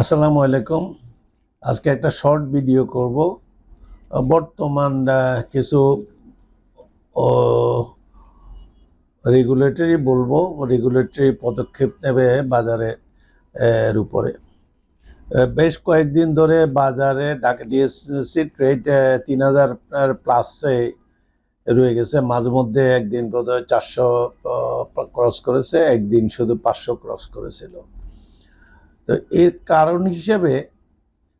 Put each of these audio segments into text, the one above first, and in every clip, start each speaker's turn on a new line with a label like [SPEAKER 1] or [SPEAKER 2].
[SPEAKER 1] আসসালামু আলাইকুম। আজকে একটা শর্ট ভিডিও করব। বর্তমান কিছু রেগুলেটরি বলব। রেগুলেটরি পদক্ষেপ নেবে বাজারে উপরে। বেশ কয়েকদিন ধরে বাজারে ঢাকা ডিএসসি ট্রেড তিন হাজার প্লাসে রয়ে গেছে। মাঝে মধ্যে একদিন বোধহয় চারশো ক্রস করেছে, একদিন শুধু পাঁচশো ক্রস করেছিল। তো এর কারণ হিসেবে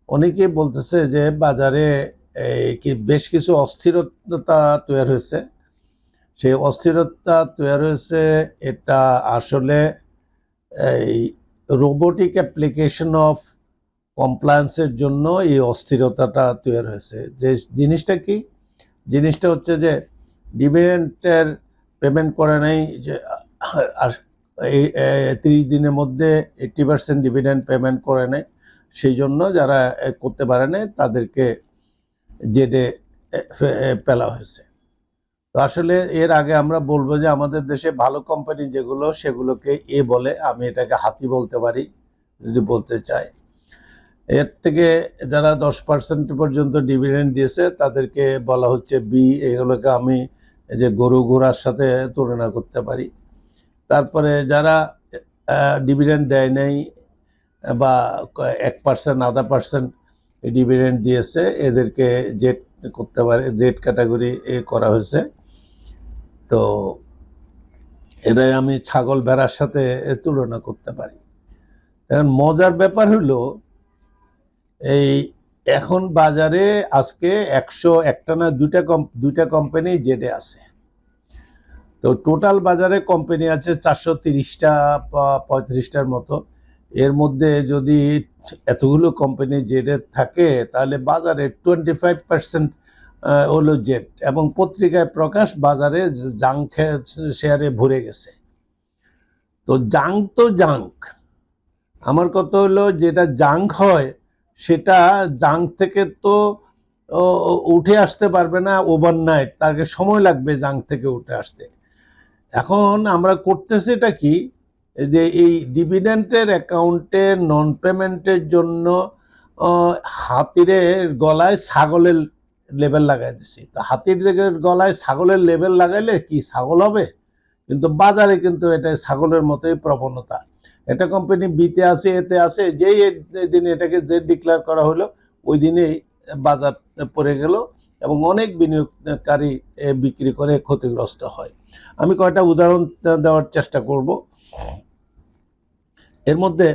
[SPEAKER 1] অনেকে বলতেছে যে বাজারে কি বেশ কিছু অস্থিরতা তৈরি হয়েছে। সেই অস্থিরতা তৈরি হয়েছে, এটা আসলে, এই রোবোটিক অ্যাপ্লিকেশন অফ কমপ্লায়েন্সের জন্য এই অস্থিরতাটা তৈরি হয়েছে। যে জিনিসটা কি? জিনিসটা হচ্ছে যে ডিভিডেন্টের পেমেন্ট করে নাই, যে এই তিরিশ দিনের মধ্যে এইট্টি পার্সেন্ট ডিভিডেন্ড পেমেন্ট করে নেয়। সেই জন্য যারা করতে পারে না তাদেরকে জেডে ফেলা হয়েছে। তো আসলে এর আগে আমরা বলব যে আমাদের দেশে ভালো কোম্পানি যেগুলো, সেগুলোকে এ বলে। আমি এটাকে হাতি বলতে পারি, যদি বলতে চাই। এর থেকে যারা দশ পার্সেন্ট পর্যন্ত ডিভিডেন্ড দিয়েছে, তাদেরকে বলা হচ্ছে বি। এগুলোকে আমি যে গরু ঘোড়ার সাথে তুলনা করতে পারি। তারপরে যারা ডিভিডেন্ড দেয় নাই, বা এক পার্সেন্ট আধা পার্সেন্ট ডিভিডেন্ড দিয়েছে, এদেরকে জেট করতে পারে জেট ক্যাটাগরি এ করা হয়েছে। তো এটাই আমি ছাগল ভেড়ার সাথে তুলনা করতে পারি। এখন মজার ব্যাপার হলো, এই এখন বাজারে আজকে একশো একটা না দুইটা কম, দুইটা কোম্পানি জেডে আছে। তো টোটাল বাজারে কোম্পানি আছে চারশো তিরিশটা পঁয়ত্রিশটার মতো। এর মধ্যে যদি এতগুলো কোম্পানি জেডে থাকে, তাহলে বাজারে টোয়েন্টি ফাইভ পার্সেন্ট হলো জেড। এবং পত্রিকায় প্রকাশ বাজারে জাঙ্ক শেয়ারে ভরে গেছে। তো জাঙ্ক তো জাঙ্ক আমার কথা হলো যেটা জাঙ্ক হয়, সেটা জাঙ্ক থেকে তো উঠে আসতে পারবে না ওভারনাইট তাকে সময় লাগবে জাঙ্ক থেকে উঠে আসতে। এখন আমরা করতেছি এটা কি? যে এই ডিভিডেন্টের অ্যাকাউন্টে নন পেমেন্টের জন্য আহ, হাতিরের গলায় ছাগলের লেবেল লাগাই দিছি। তো হাতির গলায় ছাগলের লেবেল লাগাইলে কি ছাগল হবে? কিন্তু বাজারে কিন্তু এটা ছাগলের মতোই প্রবণতা। এটা কোম্পানি বিতে আছে এতে আছে যেই দিনে এটাকে যে ডিক্লেয়ার করা হলো ওই দিনেই বাজার পড়ে গেল এবং অনেক বিনিয়োগকারী বিক্রি করে ক্ষতিগ্রস্ত হয়। আমি কয়টা উদাহরণ দেওয়ার চেষ্টা করব। এর মধ্যে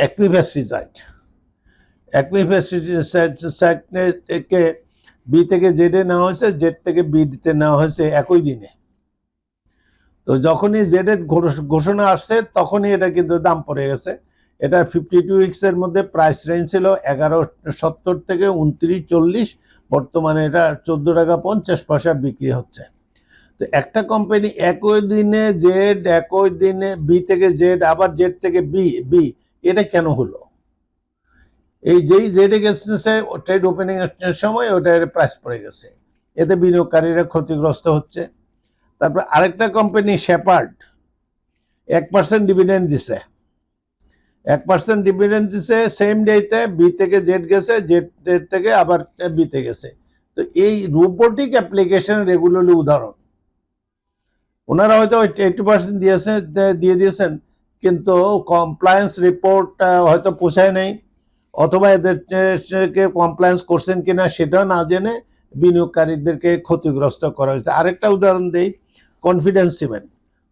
[SPEAKER 1] অ্যাক্টিভেস রিজাল্টকে বি থেকে জেডে নেওয়া হয়েছে জেড থেকে বিতে নেওয়া হয়েছে একই দিনে। তো যখনই জেডের ঘোষণা আসছে, তখনই এটা কিন্তু দাম পড়ে গেছে। এটা ফিফটি টু উইক্সের মধ্যে প্রাইস রেঞ্জ ছিল এগারো সত্তর থেকে উনত্রিশ চল্লিশ, বর্তমানে এটা চোদ্দ টাকা পঞ্চাশ পয়সা বিক্রি হচ্ছে। তো একটা কোম্পানি একই দিনে জেড একই দিনে বি থেকে জেড আবার জেড থেকে বি বি এটা কেন হলো? এই যেই জেডে গেছে ট্রেড ওপেনিং এর সময় ওটার প্রাইস পড়ে গেছে। এতে বিনিয়োগকারীরা ক্ষতিগ্রস্ত হচ্ছে। তারপর আরেকটা কোম্পানি শেপার্ড এক পার্সেন্ট ডিভিডেন্ড দিছে। এক পার্সেন্ট ডিভিডেন্ড দিছে সেম ডেতে বি থেকে জেড গেছে জেড থেকে আবার বিতে গেছে। তো এই রোবোটিক অ্যাপ্লিকেশনের এগুলো উদাহরণ। ওনারা হয়তো এইটি পার্সেন্ট দিয়েছে দিয়ে দিয়েছেন, কিন্তু কমপ্লায়েন্স রিপোর্ট হয়তো পোষায় নেই, অথবা এদেরকে কমপ্লায়েন্স করছেন কিনা সেটা না জেনে বিনিয়োগকারীদেরকে ক্ষতিগ্রস্ত করা হয়েছে। আরেকটা উদাহরণ দিই কনফিডেন্স সিমেন্ট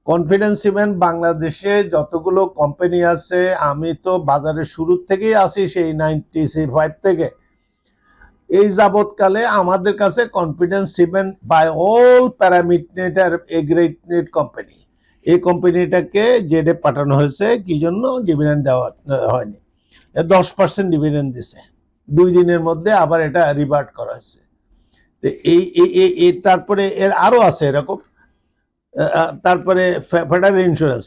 [SPEAKER 1] কনফিডেন্স সিমেন্ট বাংলাদেশে যতগুলো কোম্পানি আছে, আমি তো বাজারে শুরুর থেকেই আসি সেই নাইনটি ফাইভ থেকে। এই যাবৎকালে আমাদের কাছে Confidence Cement by all parameter aggregated company এই কোম্পানিটাকে জেডে পাঠানো হয়েছে, কি জন্য? ডিভিডেন্ড দেওয়া হয়নি। দশ পার্সেন্ট ডিভিডেন্ড দিছে। দুই দিনের মধ্যে আবার এটা রিভার্ট করা হয়েছে। এই এই তারপরে এর আরও আছে এরকম। তারপরে ফেডারেল ইন্স্যুরেন্স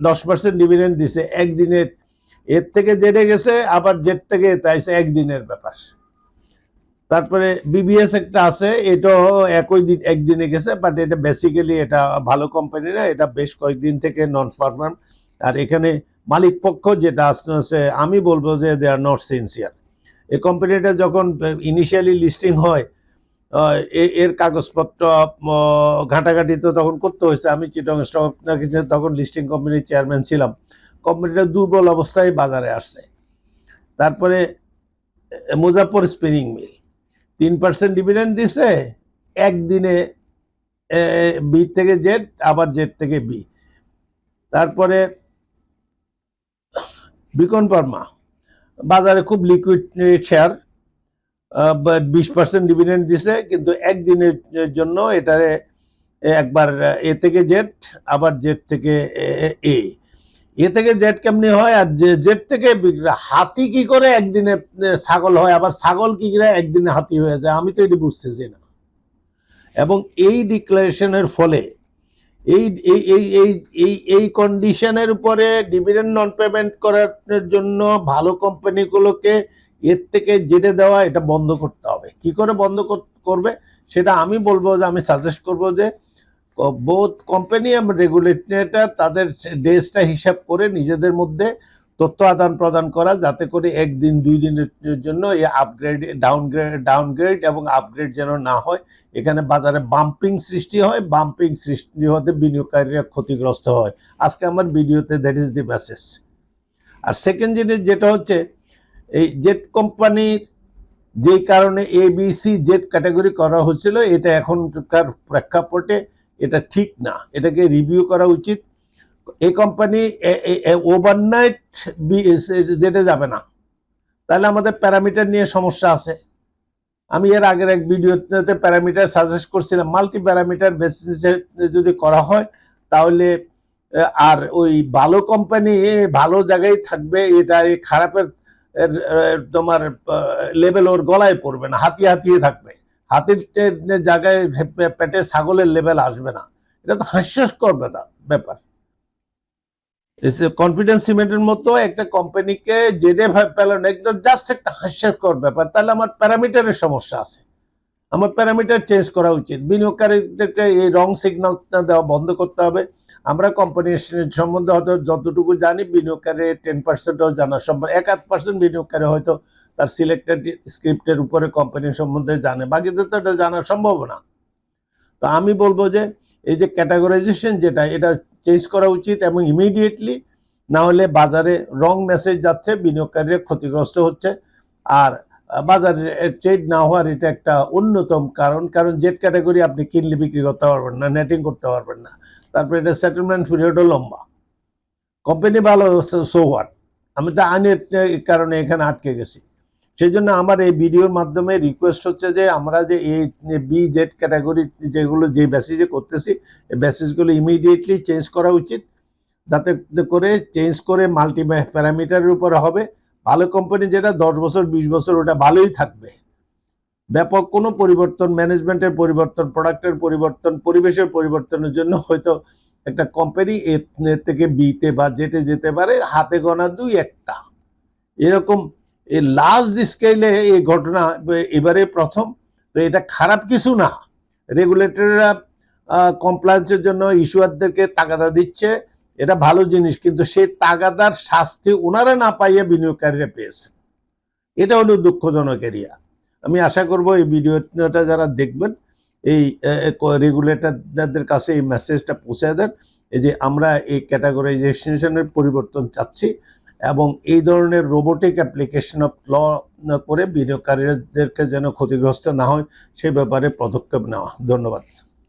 [SPEAKER 1] দশ পার্সেন্ট ডিভিডেন্ড দিছে, একদিনের। এর থেকে জেডে গেছে, আবার জেড থেকে তাইছে একদিনের ব্যাপার। তারপরে বিবিএস একটা আছে, এটাও একই দিন, একদিনে গেছে বাট এটা বেসিক্যালি এটা ভালো কোম্পানি না, এটা বেশ কয়েকদিন থেকে নন ফার্মার আর এখানে মালিক পক্ষ যেটা আস্তে আস্তে, আমি বলব যে দে আর নট সিনসিয়ার এই কোম্পানিটা যখন ইনিশিয়ালি লিস্টিং হয় এর কাগজপত্র ঘাটাঘাটি তো তখন করতে হয়েছে। আমি চিটং স্টক তখন লিস্টিং কোম্পানির চেয়ারম্যান ছিলাম। কোম্পানিটা দুর্বল অবস্থায় বাজারে আসছে। তারপরে মুজাফর স্পিনিং মিল তিন পার্সেন্ট ডিভিডেন্ড দিছে, একদিনে বি থেকে জেড আবার জেড থেকে বি তারপরে বিকন পার্মা, বাজারে খুব লিকুইড শেয়ার বিশ পার্সেন্ট ডিভিডেন্ড দিছে, কিন্তু একদিনের জন্য এটারে একবার এ থেকে জেড আবার জেড থেকে এ এ থেকে জেড কেমনি হয় আর জেড থেকে হাতি কি করে একদিনে ছাগল হয়? আবার ছাগল কি করে একদিনে হাতি হয়ে যায়? আমি তো এটি বুঝতেছি না। এবং এই ডিক্লারেশনের ফলে এই এই এই এই এই এই কন্ডিশনের উপরে ডিভিডেন্ড নন পেমেন্ট করার জন্য ভালো কোম্পানিগুলোকে এর থেকে জেটে দেওয়া এটা বন্ধ করতে হবে। কি করে বন্ধ করবে? সেটা আমি বলব যে, আমি সাজেস্ট করব যে বোথ কোম্পানি এবং রেগুলেটর তাদের ডেসটা হিসাব করে নিজেদের মধ্যে তথ্য আদান প্রদান করা, যাতে করে একদিন, দুই দিনের জন্য এই আপগ্রেড ডাউনগ্রেড ডাউনগ্রেড এবং আপগ্রেড যেন না হয়। এখানে বাজারে বাম্পিং সৃষ্টি হয় বাম্পিং সৃষ্টি হতে বিনিয়োগকারীরা ক্ষতিগ্রস্ত হয়। আজকে আমার ভিডিওতে দ্যাট ইজ দি মেসেজ আর সেকেন্ড জিনিস যেটা হচ্ছে, এই জেট কোম্পানির যেই কারণে A B C Z category করা হচ্ছিল, এটা এখনকার প্রেক্ষাপটে এটা ঠিক না। এটাকে রিভিউ করা উচিত। এই কোম্পানি ওভারনাইট জেটে যাবে না। তাহলে আমাদের প্যারামিটার নিয়ে সমস্যা আছে। আমি এর আগের এক ভিডিওতে প্যারামিটার সাজেস্ট করছিলাম মাল্টি প্যারামিটার বেসিসে যদি করা হয়, তাহলে আর ওই ভালো কোম্পানি ভালো জায়গায় থাকবে, এটা খারাপের তোমার লেভেল ওর গলায় পড়বে না, হাতিয়ে হাতিয়ে থাকবে। হাতির জায়গায় পেটে ছাগলের লেভেল আসবে না। এটা তো হাস্যস্কর ব্যাপার কনফিডেন্স সিমেন্টের মতো একটা কোম্পানিকে জেডে পেলেন একদম জাস্ট একটা হাস্যস্কর ব্যাপার। তাহলে আমার প্যারামিটারের সমস্যা আছে। আমার প্যারামিটার চেঞ্জ করা উচিত। বিনিয়োগকারীদেরকে এই রং সিগন্যাল দেওয়া বন্ধ করতে হবে। আমরা কোম্পানির সম্বন্ধে হয়তো যতটুকু জানি, বিনিয়োগকারী টেন পার্সেন্টও জানা সম্ভব। এক আধ পার্সেন্ট বিনিয়োগকারী হয়তো তার সিলেক্টেড স্ক্রিপ্টের উপরে কোম্পানির সম্বন্ধে জানে। বাকিদের তো এটা জানা সম্ভব না। তো আমি বলব যে, এই যে ক্যাটাগরাইজেশন যেটা, এটা চেঞ্জ করা উচিত এবং ইমিডিয়েটলি না হলে বাজারে রং মেসেজ যাচ্ছে, বিনিয়োগকারীরা ক্ষতিগ্রস্ত হচ্ছে। আর বাজারে ট্রেড না হওয়ার এটা একটা অন্যতম কারণ। কারণ জেট ক্যাটাগরি আপনি কিনলে বিক্রি করতে পারবেন না নেটিং করতে পারবেন না। তারপরে এটা সেটেলমেন্ট পিরিয়ডও লম্বা। কোম্পানি ভালো সো হোয়াট আমি তো আইনের কারণে এখানে আটকে গেছি। সেই জন্য আমার এই ভিডিওর মাধ্যমে রিকোয়েস্ট হচ্ছে যে আমরা যে এই বি জেড ক্যাটাগরি যেগুলো যে বেসিসে করতেছি, এই বেসিসগুলো ইমিডিয়েটলি চেঞ্জ করা উচিত। যাতে করে চেঞ্জ করে মাল্টি প্যারামিটারের উপরে হবে। ভালো কোম্পানি যেটা দশ বছর, বিশ বছর, ওটা ভালোই থাকবে। ব্যাপক কোনো পরিবর্তন ম্যানেজমেন্টের পরিবর্তন প্রোডাক্টের পরিবর্তন, পরিবেশের পরিবর্তনের জন্য হয়তো একটা কোম্পানি এ থেকে বিতে বা জেটে যেতে পারে, হাতে গোনা দুই একটা। এরকম এই লার্জ স্কেলে এই ঘটনা, এবারে প্রথম, তো এটা খারাপ কিছু না। রেগুলেটররা কমপ্লায়েন্সের জন্য ইস্যুয়ারদেরকে তাগাদা দিচ্ছে, এটা ভালো জিনিস, কিন্তু সেই তাগাদার শাস্তি ওনারা না পাইয়ে বিনিয়োগকারীরা পেয়েছে। এটা হলো দুঃখজনক এরিয়া আমি আশা করব এই ভিডিওটা যারা দেখবেন, এই রেগুলেটরদের কাছে এই মেসেজটা পৌঁছে দেন, এই যে আমরা এই ক্যাটাগরাইজেশনের পরিবর্তন চাচ্ছি এবং এই ধরনের রোবোটিক অ্যাপ্লিকেশন অফ ল করে বিনিয়োগকারীদেরকে যেন ক্ষতিগ্রস্ত না হয়, সে ব্যাপারে পদক্ষেপ নেওয়া। ধন্যবাদ।